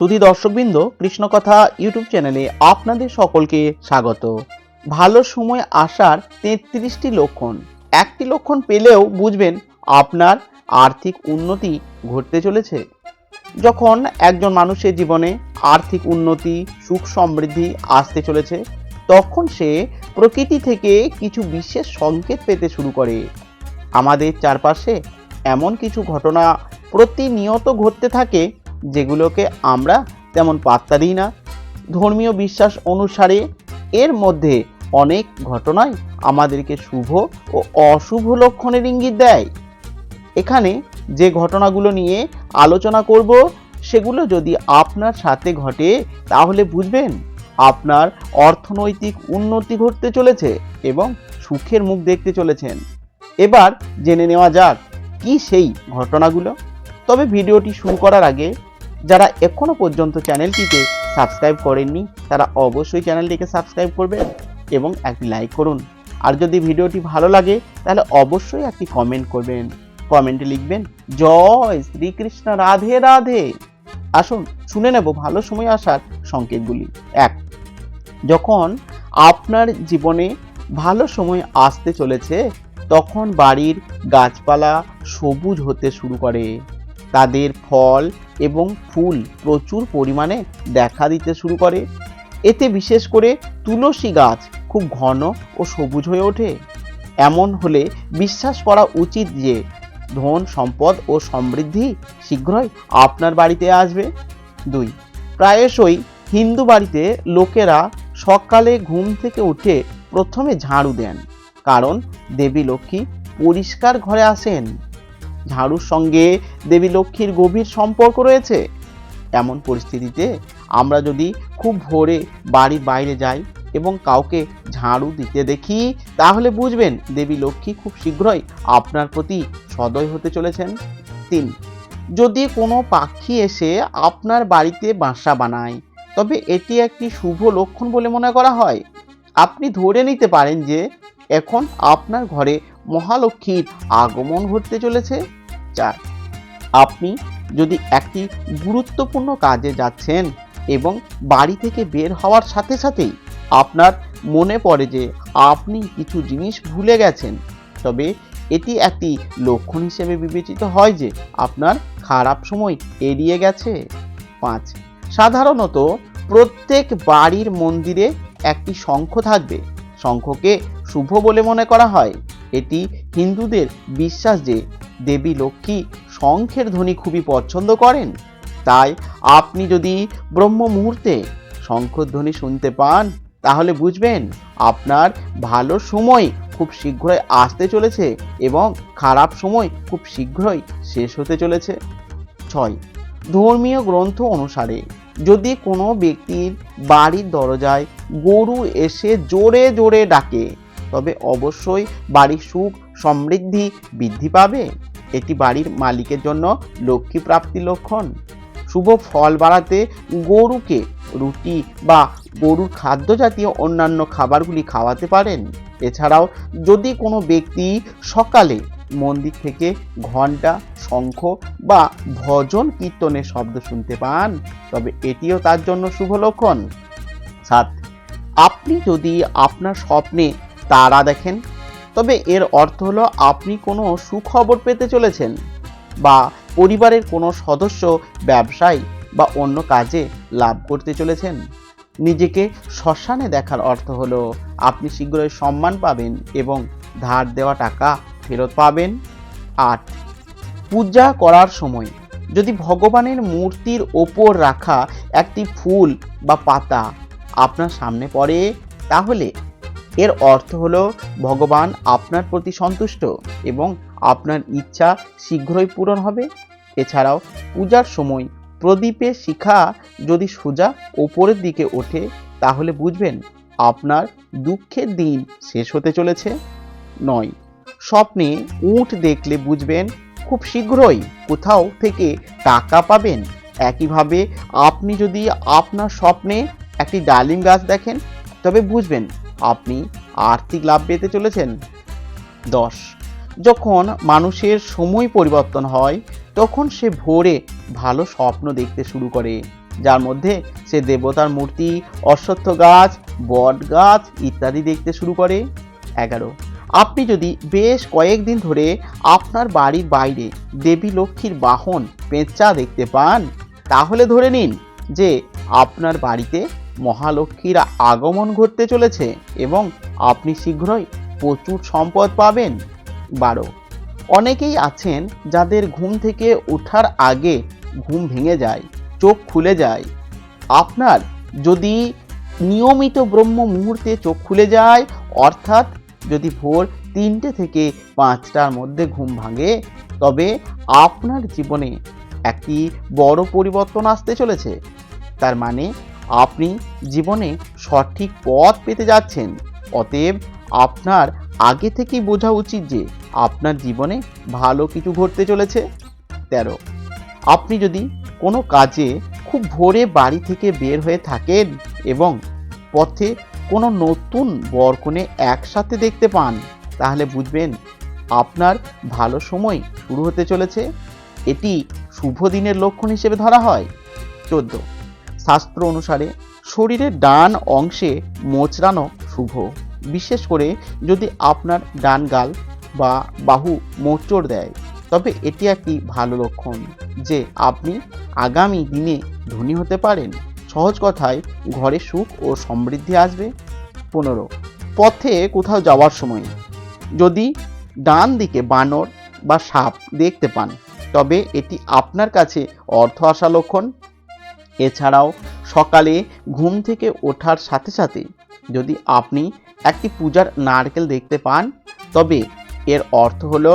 সুধী দর্শকবৃন্দ, কৃষ্ণকথা ইউটিউব চ্যানেলে আপনাদের সকলকে স্বাগত। ভালো সময় আসার তেত্রিশটি লক্ষণ। একটি লক্ষণ পেলেও বুঝবেন আপনার আর্থিক উন্নতি ঘটতে চলেছে। যখন একজন মানুষের জীবনে আর্থিক উন্নতি, সুখ সমৃদ্ধি আসতে চলেছে, তখন সে প্রকৃতি থেকে কিছু বিশেষ সংকেত পেতে শুরু করে। আমাদের চারপাশে এমন কিছু ঘটনা প্রতিনিয়ত ঘটতে থাকে যেগুলোকে আমরা তেমন পাত্তা দিই না। ধর্মীয় বিশ্বাস অনুসারে এর মধ্যে অনেক ঘটনাই আমাদেরকে শুভ ও অশুভ লক্ষণের ইঙ্গিত দেয়। এখানে যে ঘটনাগুলো নিয়ে আলোচনা করব, সেগুলো যদি আপনার সাথে ঘটে, তাহলে বুঝবেন আপনার অর্থনৈতিক উন্নতি ঘটতে চলেছে এবং সুখের মুখ দেখতে চলেছেন। এবার জেনে নেওয়া যাক কি সেই ঘটনাগুলো। তবে ভিডিওটি শুরু করার আগে যারা এখনও পর্যন্ত চ্যানেলটিকে সাবস্ক্রাইব করেননি, তারা অবশ্যই চ্যানেলটিকে সাবস্ক্রাইব করবেন এবং একটি লাইক করুন। আর যদি ভিডিওটি ভালো লাগে, তাহলে অবশ্যই একটি কমেন্ট করবেন। কমেন্টে লিখবেন, জয় শ্রীকৃষ্ণ, রাধে রাধে। আসুন, শুনে নেব ভালো সময় আসার সংকেতগুলি। এক, যখন আপনার জীবনে ভালো সময় আসতে চলেছে, তখন বাড়ির গাছপালা সবুজ হতে শুরু করে। তাদের ফল এবং ফুল প্রচুর পরিমাণে দেখা দিতে শুরু করে। এতে বিশেষ করে তুলসী গাছ খুব ঘন ও সবুজ হয়ে ওঠে। এমন হলে বিশ্বাস করা উচিত যে ধন, সম্পদ ও সমৃদ্ধি শীঘ্রই আপনার বাড়িতে আসবে। দুই, প্রায়শই হিন্দু বাড়িতে লোকেরা সকালে ঘুম থেকে উঠে প্রথমে ঝাড়ু দেন। কারণ দেবী লক্ষ্মী পরিষ্কার ঘরে আসেন। ঝাড়ুর সঙ্গে দেবী লক্ষ্মীর গভীর সম্পর্ক রয়েছে? এমন পরিস্থিতিতে আমরা যদি খুব ভোরে বাড়ির বাইরে যাই এবং কাউকে ঝাড়ু দিতে দেখি, তাহলে বুঝবেন দেবী লক্ষ্মী খুব শীঘ্রই আপনার প্রতি সদয় হতে চলেছেন। তিন, যদি কোনো পাখি এসে আপনার বাড়িতে বাসা বানায়, তবে এটি একটি শুভ লক্ষণ বলে মনে করা হয়। আপনি ধরে নিতে পারেন যে এখন আপনার ঘরে মহালক্ষ্মীর আগমন ঘটতে চলেছে। চার, আপনি যদি একটি গুরুত্বপূর্ণ কাজে যাচ্ছেন এবং বাড়ি থেকে বের হওয়ার সাথে সাথেই আপনার মনে পড়ে যে আপনি কিছু জিনিস ভুলে গেছেন, তবে এটি একটি লক্ষণ হিসেবে বিবেচিত হয় যে আপনার খারাপ সময় এড়িয়ে গেছে। পাঁচ, সাধারণত প্রত্যেক বাড়ির মন্দিরে একটি শঙ্খ থাকবে। শঙ্খকে শুভ বলে মনে করা হয়। এটি হিন্দুদের বিশ্বাস যে দেবী লক্ষ্মী শঙ্খের ধ্বনি খুবই পছন্দ করেন। তাই আপনি যদি ব্রহ্ম মুহূর্তে শঙ্খধ্বনি শুনতে পান, তাহলে বুঝবেন আপনার ভালো সময় খুব শীঘ্রই আসতে চলেছে এবং খারাপ সময় খুব শীঘ্রই শেষ হতে চলেছে। ছয়, ধর্মীয় গ্রন্থ অনুসারে যদি কোনো ব্যক্তির বাড়ির দরজায় গরু এসে জোরে জোরে ডাকে তবে অবশ্যই বাড়ির সুখ সমৃদ্ধি বৃদ্ধি পাবে। এটি বাড়ির মালিকের জন্য লক্ষ্মী প্রাপ্তি লক্ষণ। শুভ ফল বাড়াতে গরুকে রুটি বা গরুর খাদ্য জাতীয় অন্যান্য খাবারগুলি খাওয়াতে পারেন। এছাড়াও যদি কোনো ব্যক্তি সকালে মন্দির থেকে ঘণ্টা, শঙ্খ বা ভজন কীর্তনের শব্দ শুনতে পান, তবে এটিও তার জন্য শুভ লক্ষণ। সাত, আপনি যদি আপনার স্বপ্নে তারা দেখেন। তবে এর অর্থ হলো, আপনি কোনো সুখবর পেতে চলেছেন বা পরিবারের কোনো সদস্য, ব্যবসায় বা অন্য কাজে লাভ করতে চলেছেন। নিজেকে শ্মশানে দেখার অর্থ হলো, আপনি শীঘ্রই সম্মান পাবেন এবং ধার দেওয়া টাকা ফেরত পাবেন। আট, পূজা করার সময়, যদি ভগবানের মূর্তির ওপর রাখা একটি ফুল বা পাতা আপনার সামনে পড়ে, তাহলে এর অর্থ হলো, ভগবান আপনার প্রতি সন্তুষ্ট এবং আপনার ইচ্ছা শীঘ্রই পূরণ হবে। এছাড়াও, পূজার সময় প্রদীপের শিখা যদি সোজা ওপরের দিকে ওঠে, তাহলে বুঝবেন আপনার দুঃখের দিন শেষ হতে চলেছে। নয়, স্বপ্নে উট দেখলে বুঝবেন খুব শীঘ্রই কোথাও থেকে টাকা পাবেন। একইভাবে আপনি যদি আপনার স্বপ্নে একটি ডালিম গাছ দেখেন, তবে বুঝবেন আপনি আর্থিক লাভ পেতে চলেছেন? দশ। যখন মানুষের সময় পরিবর্তন হয়, তখন সে ভোরে ভালো স্বপ্ন দেখতে শুরু করে। যার মধ্যে সে দেবতার মূর্তি, অশ্বত্থ গাছ, বট গাছ ইত্যাদি দেখতে শুরু করে। এগারো। আপনি যদি বেশ কয়েকদিন ধরে আপনার বাড়ির বাইরে দেবী লক্ষ্মীর বাহন, পেঁচা দেখতে পান, তাহলে ধরে নিন যে আপনার বাড়িতে মহালক্ষ্মীর আগমন ঘটতে চলেছে এবং আপনি শীঘ্রই প্রচুর সম্পদ পাবেন। বারো, অনেকেই আছেন যাদের ঘুম থেকে ওঠার আগে ঘুম ভেঙে যায়, চোখ খুলে যায়। আপনার যদি নিয়মিত ব্রহ্ম মুহূর্তে চোখ খুলে যায়, অর্থাৎ যদি ভোর তিনটে থেকে পাঁচটার মধ্যে ঘুম ভাঙে, তবে আপনার জীবনে একটি বড় পরিবর্তন আসতে চলেছে। তার মানে আপনি জীবনে সঠিক পথ পেতে যাচ্ছেন, অতএব আপনার আগে থেকেই বোঝা উচিত যে আপনার জীবনে ভালো কিছু ঘটতে চলেছে। তেরো, আপনি যদি কোনো কাজে খুব ভোরে বাড়ি থেকে বের হয়ে থাকেন এবং পথে কোনো নতুন বরকনে একসাথে দেখতে পান, তাহলে বুঝবেন আপনার ভালো সময় শুরু হতে চলেছে। এটি শুভ দিনের লক্ষণ হিসেবে ধরা হয়। চোদ্দ শাস্ত্র অনুসারে শরীরের ডান অংশে মোচড়ানো শুভ। বিশেষ করে যদি আপনার ডান গাল বা বাহু মোচড় দেয়, তবে এটি একটি ভালো লক্ষণ যে আপনি আগামী দিনে ধনী হতে পারেন। সহজ কথায়, ঘরে সুখ ও সমৃদ্ধি আসবে। পনেরো, পথে কোথাও যাওয়ার সময়। যদি ডান দিকে বানর বা সাপ দেখতে পান, তবে এটি আপনার কাছে অর্থ আসা লক্ষণ। এছাড়াও সকালে ঘুম থেকে ওঠার সাথে সাথে যদি আপনি একটি পূজার নারকেল দেখতে পান, তবে এর অর্থ হলো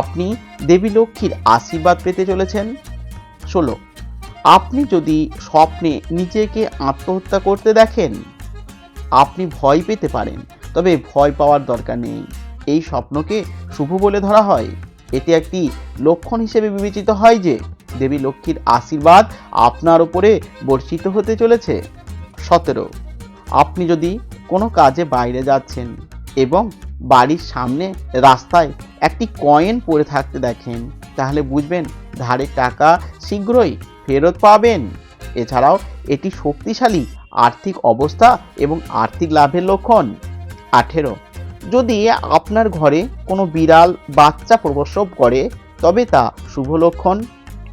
আপনি দেবী লক্ষ্মীর আশীর্বাদ পেতে চলেছেন। ষোলো, আপনি যদি স্বপ্নে নিজেকে আত্মহত্যা করতে দেখেন, আপনি ভয় পেতে পারেন, তবে ভয় পাওয়ার দরকার নেই। এই স্বপ্নকে শুভ বলে ধরা হয়। এটি একটি লক্ষণ হিসেবে বিবেচিত হয় যে দেবী লক্ষ্মীর আশীর্বাদ আপনার উপরে বর্ষিত হতে চলেছে। সতেরো, আপনি যদি কোনো কাজে বাইরে যাচ্ছেন এবং বাড়ির সামনে রাস্তায় একটি কয়েন পড়ে থাকতে দেখেন, তাহলে বুঝবেন ধারে টাকা শীঘ্রই ফেরত পাবেন। এছাড়াও এটি শক্তিশালী আর্থিক অবস্থা এবং আর্থিক লাভের লক্ষণ। আঠেরো, যদি আপনার ঘরে কোনো বিড়াল, বাচ্চা প্রসব করে, তবে তা শুভ লক্ষণ।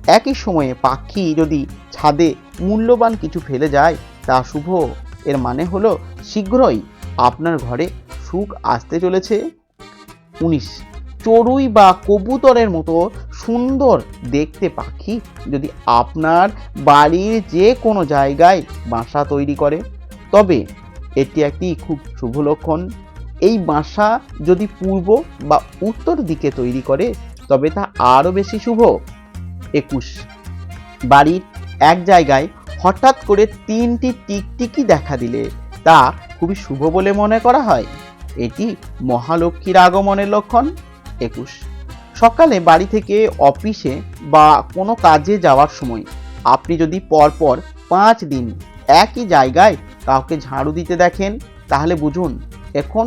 একই সময়ে পাখি যদি ছাদে মূল্যবান কিছু ফেলে যায়, তা শুভ। এর মানে হলো শীঘ্রই আপনার ঘরে সুখ আসতে চলেছে। উনিশ। চড়ুই বা কবুতরের মতো সুন্দর দেখতে পাখি যদি আপনার বাড়ির যে কোনো জায়গায় বাসা তৈরি করে। তবে এটি একটি খুব শুভ লক্ষণ। এই বাসা যদি পূর্ব বা উত্তর দিকে তৈরি করে, তবে তা আরও বেশি শুভ। একুশ। বাড়ির এক জায়গায় হঠাৎ করে তিনটি টিকটিকি দেখা দিলে, তা খুবই শুভ বলে মনে করা হয়। এটি মহালক্ষ্মীর আগমনের লক্ষণ। একুশ। সকালে বাড়ি থেকে অফিসে বা কোনো কাজে যাওয়ার সময় আপনি যদি পরপর পাঁচ দিন একই জায়গায় কাউকে ঝাড়ু দিতে দেখেন, তাহলে বুঝুন, এখন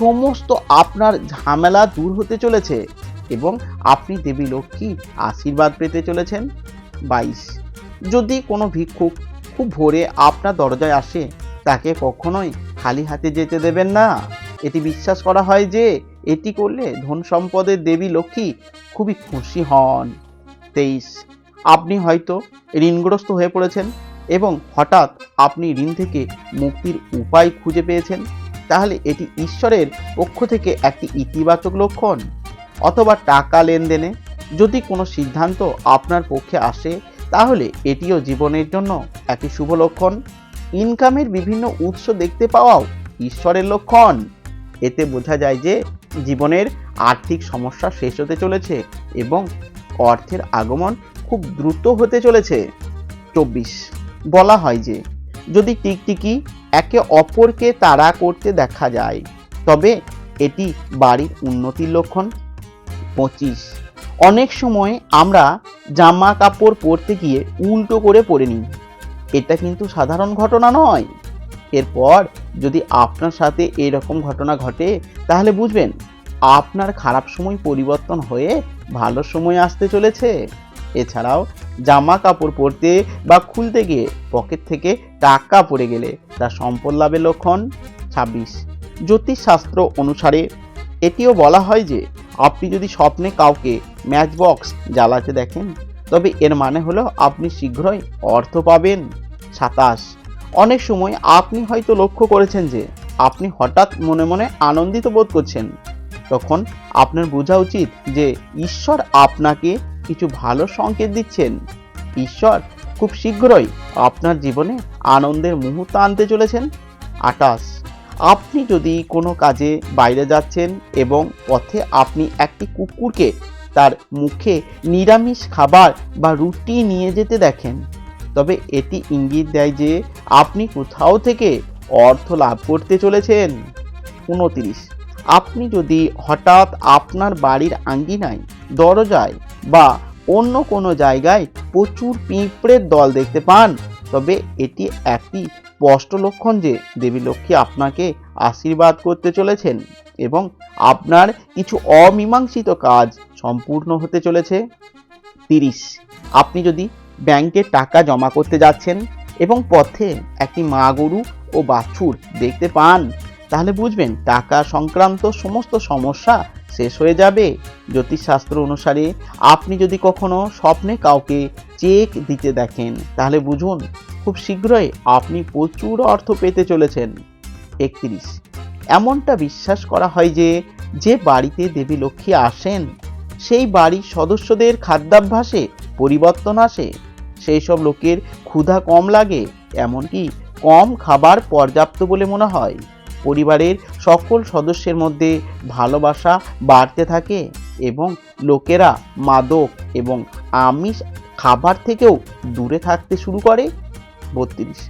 সমস্ত আপনার ঝামেলা দূর হতে চলেছে। এবং আপনি দেবী লক্ষ্মী আশীর্বাদ পেতে চলেছেন। বাইশ। যদি কোনো ভিক্ষুক খুব ভোরে আপনার দরজায় আসে, তাকে কখনোই খালি হাতে যেতে দেবেন না। এটি বিশ্বাস করা হয় যে, এটি করলে ধন সম্পদের দেবী লক্ষ্মী খুবই খুশি হন। তেইশ। আপনি হয়তো ঋণগ্রস্ত হয়ে পড়েছেন এবং হঠাৎ আপনি ঋণ থেকে মুক্তির উপায় খুঁজে পেয়েছেন। তাহলে এটি ঈশ্বরের পক্ষ থেকে একটি ইতিবাচক লক্ষণ। অথবা টাকা লেনদেনে যদি কোনো সিদ্ধান্ত আপনার পক্ষে আসে, তাহলে এটিও জীবনের জন্য একটি শুভ লক্ষণ। ইনকামের বিভিন্ন উৎস দেখতে পাওয়াও ঈশ্বরের লক্ষণ। এতে বোঝা যায় যে জীবনের আর্থিক সমস্যা শেষ হতে চলেছে এবং অর্থের আগমন খুব দ্রুত হতে চলেছে। চব্বিশ। বলা হয় যে যদি টিকটিকি একে অপরকে তাড়া করতে দেখা যায়, তবে এটি বাড়ির উন্নতির লক্ষণ। পঁচিশ। অনেক সময় আমরা জামা কাপড় পরতে গিয়ে উল্টো করে পরে নিই। এটা কিন্তু সাধারণ ঘটনা নয়। এরপর যদি আপনার সাথে এরকম ঘটনা ঘটে, তাহলে বুঝবেন, আপনার খারাপ সময় পরিবর্তন হয়ে ভালো সময় আসতে চলেছে। এছাড়াও জামা কাপড় পরতে বা খুলতে গিয়ে পকেট থেকে টাকা পড়ে গেলে তা সম্পদ লাভের লক্ষণ। ছাব্বিশ। জ্যোতিষশাস্ত্র অনুসারে এটিও বলা হয় যে আপনি যদি স্বপ্নে কাউকে ম্যাচ বক্স জ্বালাতে দেখেন, তবে এর মানে হলো আপনি শীঘ্রই অর্থ পাবেন। সাতাশ। অনেক সময় আপনি হয়তো লক্ষ্য করেছেন যে, আপনি হঠাৎ মনে মনে আনন্দিত বোধ করছেন। তখন আপনার বোঝা উচিত যে, ঈশ্বর আপনাকে কিছু ভালো সংকেত দিচ্ছেন। ঈশ্বর খুব শীঘ্রই আপনার জীবনে আনন্দের মুহূর্ত আনতে চলেছেন। আটাশ আপনি যদি কোনো কাজে বাইরে যাচ্ছেন এবং পথে আপনি একটি কুকুরকে তার মুখে নিরামিষ খাবার বা রুটি নিয়ে যেতে দেখেন, তবে এটি ইঙ্গিত দেয় যে আপনি কোথাও থেকে অর্থ লাভ করতে চলেছেন। উনতিরিশ। আপনি যদি হঠাৎ আপনার বাড়ির আঙ্গিনায় দরজায় বা অন্য কোনো জায়গায় প্রচুর পিঁপড়ের দল দেখতে পান, তবে এটি একটি স্পষ্ট লক্ষণ যে দেবী লক্ষ্মী আপনাকে আশীর্বাদ করতে চলেছেন এবং আপনার কিছু অমীমাংসিত কাজ সম্পূর্ণ হতে চলেছে। তিরিশ, আপনি যদি ব্যাংকে টাকা জমা করতে যাচ্ছেন এবং পথে একটি মা গরু ও বাছুর দেখতে পান, তাহলে বুঝবেন টাকা সংক্রান্ত সমস্ত সমস্যা শেষ হয়ে যাবে। জ্যোতিষশাস্ত্র অনুসারে আপনি যদি কখনো স্বপ্নে কাউকে চেক দিতে দেখেন, তাহলে বুঝুন খুব শীঘ্রই আপনি প্রচুর অর্থ পেতে চলেছেন। একত্রিশ। এমনটা বিশ্বাস করা হয় যে যে বাড়িতে দেবী লক্ষ্মী আসেন, সেই বাড়ির সদস্যদের খাদ্যাভ্যাসে পরিবর্তন আসে। সেই সব লোকের ক্ষুধা কম লাগে, এমনকি কম খাবার পর্যাপ্ত বলে মনে হয়। পরিবারের সকল সদস্যের মধ্যে ভালোবাসা বাড়তে থাকে এবং লোকেরা মাদক এবং আমিষ খাবার থেকেও দূরে থাকতে শুরু করে। বত্রিশ।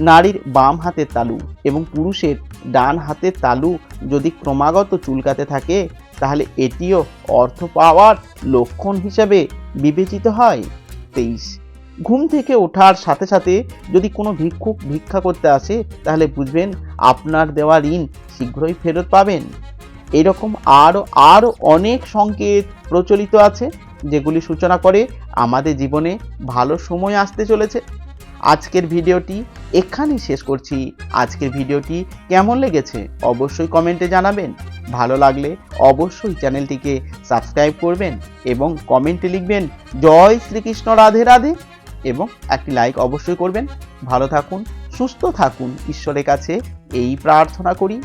নারীর বাম হাতের তালু এবং পুরুষের ডান হাতের তালু যদি ক্রমাগত চুলকাতে থাকে, তাহলে এটিও অর্থ পাওয়ার লক্ষণ হিসাবে বিবেচিত হয়। তেইশ। ঘুম থেকে ওঠার সাথে সাথে যদি কোনো ভিক্ষুক ভিক্ষা করতে আসে, তাহলে বুঝবেন আপনার দেওয়া ঋণ শীঘ্রই ফেরত পাবেন। এরকম আরও আরও অনেক সংকেত প্রচলিত আছে, যেগুলি সূচনা করে আমাদের জীবনে ভালো সময় আসতে চলেছে। আজকের ভিডিওটি এখানেই শেষ করছি। আজকের ভিডিওটি কেমন লেগেছে অবশ্যই কমেন্টে জানাবেন। ভালো লাগলে অবশ্যই চ্যানেলটিকে সাবস্ক্রাইব করবেন এবং কমেন্টে লিখবেন, জয় শ্রীকৃষ্ণ রাধে রাধে। এবং একটি লাইক অবশ্যই করবেন। ভালো থাকুন, সুস্থ থাকুন, ঈশ্বরের কাছে এই প্রার্থনা করি।